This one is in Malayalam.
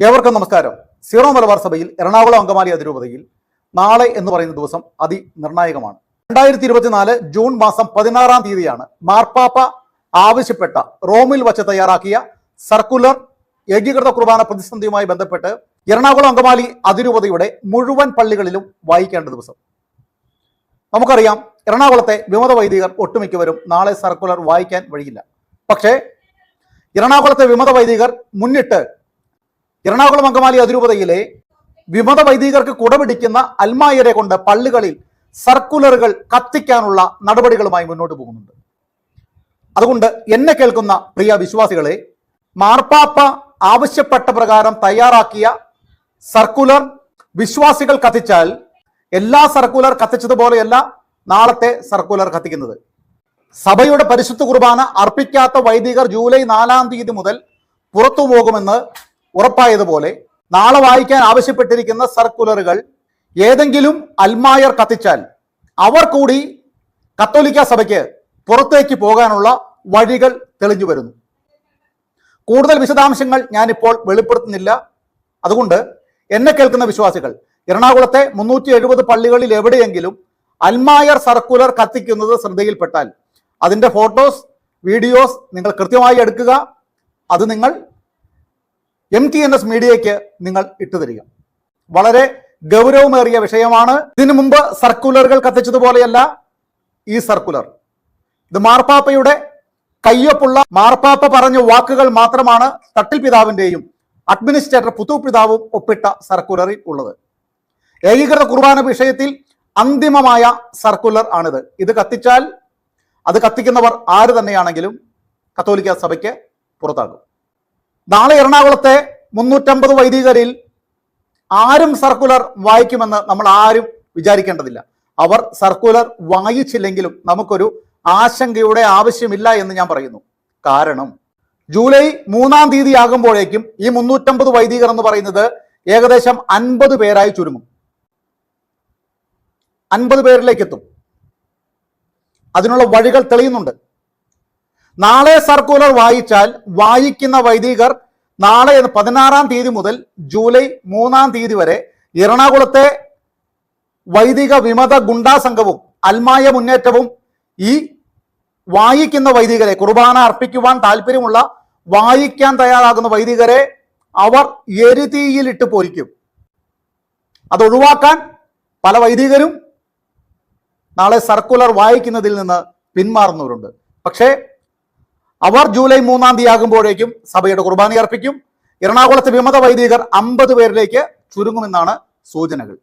ഏവർക്കും നമസ്കാരം. സീറോ മലബാർ സഭയിൽ എറണാകുളം അങ്കമാലി അതിരൂപതയിൽ നാളെ എന്ന് പറയുന്ന ദിവസം അതിനിർണായകമാണ്. രണ്ടായിരത്തി ഇരുപത്തിനാല് ജൂൺ മാസം പതിനാറാം തീയതിയാണ് മാർപ്പാപ്പ ആവശ്യപ്പെട്ട റോമിൽ വച്ച് തയ്യാറാക്കിയ സർക്കുലർ ഏകീകൃത കുർബാന പ്രതിസന്ധിയുമായി ബന്ധപ്പെട്ട് എറണാകുളം അങ്കമാലി അതിരൂപതയുടെ മുഴുവൻ പള്ളികളിലും വായിക്കേണ്ട ദിവസം. നമുക്കറിയാം എറണാകുളത്തെ വിമത വൈദികർ ഒട്ടുമിക്കവരും നാളെ സർക്കുലർ വായിക്കാൻ വഴിയില്ല. പക്ഷേ എറണാകുളത്തെ വിമത വൈദികർ മുന്നിട്ട് എറണാകുളം അങ്കമാലി അതിരൂപതയിലെ വിമത വൈദികർക്ക് കുടപിടിക്കുന്ന അൽമായരെ കൊണ്ട് പള്ളികളിൽ സർക്കുലറുകൾ കത്തിക്കാനുള്ള നടപടികളുമായി മുന്നോട്ട് പോകുന്നുണ്ട്. അതുകൊണ്ട് എന്നെ കേൾക്കുന്ന പ്രിയ വിശ്വാസികളെ മാർപ്പാപ്പ ആവശ്യപ്പെട്ട പ്രകാരം തയ്യാറാക്കിയ സർക്കുലർ വിശ്വാസികൾ കത്തിച്ചാൽ എല്ലാ സർക്കുലർ കത്തിച്ചതുപോലെയല്ല നാളത്തെ സർക്കുലർ കത്തിക്കുന്നത്. സഭയുടെ പരിശുദ്ധ കുർബാന അർപ്പിക്കാത്ത വൈദികർ ജൂലൈ നാലാം തീയതി മുതൽ പുറത്തു പോകുമെന്ന് ഉറപ്പായതുപോലെ നാളെ വായിക്കാൻ ആവശ്യപ്പെട്ടിരിക്കുന്ന സർക്കുലറുകൾ ഏതെങ്കിലും അൽമായർ കത്തിച്ചാൽ അവർ കൂടി കത്തോലിക്ക സഭയ്ക്ക് പുറത്തേക്ക് പോകാനുള്ള വഴികൾ തെളിഞ്ഞു വരുന്നു. കൂടുതൽ വിശദാംശങ്ങൾ ഞാനിപ്പോൾ വെളിപ്പെടുത്തുന്നില്ല. അതുകൊണ്ട് എന്നെ കേൾക്കുന്ന വിശ്വാസികൾ എറണാകുളത്തെ മുന്നൂറ്റി എഴുപത് പള്ളികളിൽ എവിടെയെങ്കിലും അൽമായർ സർക്കുലർ കത്തിക്കുന്നത് ശ്രദ്ധയിൽപ്പെട്ടാൽ അതിന്റെ ഫോട്ടോസ് വീഡിയോസ് നിങ്ങൾ കൃത്യമായി എടുക്കുക. അത് നിങ്ങൾ എം ടി എൻ എസ് മീഡിയയ്ക്ക് നിങ്ങൾ ഇട്ടുതരിക. വളരെ ഗൗരവമേറിയ വിഷയമാണ്. ഇതിനു മുമ്പ് സർക്കുലറുകൾ കത്തിച്ചതുപോലെയല്ല ഈ സർക്കുലർ. ഇത് മാർപ്പാപ്പയുടെ കയ്യൊപ്പുള്ള മാർപ്പാപ്പ പറഞ്ഞ വാക്കുകൾ മാത്രമാണ് തട്ടിൽ പിതാവിന്റെയും അഡ്മിനിസ്ട്രേറ്റർ പുതു പിതാവും ഒപ്പിട്ട സർക്കുലറിൽ ഉള്ളത്. ഏകീകൃത കുർബാന വിഷയത്തിൽ അന്തിമമായ സർക്കുലർ ആണിത്. ഇത് കത്തിച്ചാൽ അത് കത്തിക്കുന്നവർ ആര് തന്നെയാണെങ്കിലും കത്തോലിക്ക സഭയ്ക്ക് പുറത്താകും. നാളെ എറണാകുളത്തെ മുന്നൂറ്റമ്പത് വൈദികരിൽ ആരും സർക്കുലർ വായിക്കുമെന്ന് നമ്മൾ ആരും വിചാരിക്കേണ്ടതില്ല. അവർ സർക്കുലർ വായിച്ചില്ലെങ്കിലും നമുക്കൊരു ആശങ്കയുടെ ആവശ്യമില്ല എന്ന് ഞാൻ പറയുന്നു. കാരണം ജൂലൈ മൂന്നാം തീയതി ആകുമ്പോഴേക്കും ഈ മുന്നൂറ്റമ്പത് വൈദികർ എന്ന് പറയുന്നത് ഏകദേശം അൻപത് പേരായി ചുരുങ്ങും. അൻപത് പേരിലേക്ക് എത്തും അതിനുള്ള വഴികൾ തെളിയുന്നുണ്ട്. നാളെ സർക്കുലർ വായിച്ചാൽ വായിക്കുന്ന വൈദികർ നാളെ പതിനാറാം തീയതി മുതൽ ജൂലൈ മൂന്നാം തീയതി വരെ എറണാകുളത്തെ വൈദിക വിമത ഗുണ്ടാ സംഘവും അൽമായ മുന്നേറ്റവും ഈ വായിക്കുന്ന വൈദികരെ കുർബാന അർപ്പിക്കുവാൻ താല്പര്യമുള്ള വായിക്കാൻ തയ്യാറാകുന്ന വൈദികരെ അവർ എരുതീയിലിട്ട് പൊരിക്കും. അത് ഒഴിവാക്കാൻ പല വൈദികരും നാളെ സർക്കുലർ വായിക്കുന്നതിൽ നിന്ന് പിന്മാറുന്നവരുണ്ട്. പക്ഷേ അവർ ജൂലൈ മൂന്നാം തീയതി ആകുമ്പോഴേക്കും സഭയുടെ കുർബാന അർപ്പിക്കും എറണാകുളത്തെ വിമത വൈദികർ അമ്പത് പേരിലേക്ക് ചുരുങ്ങുമെന്നാണ് സൂചനകൾ.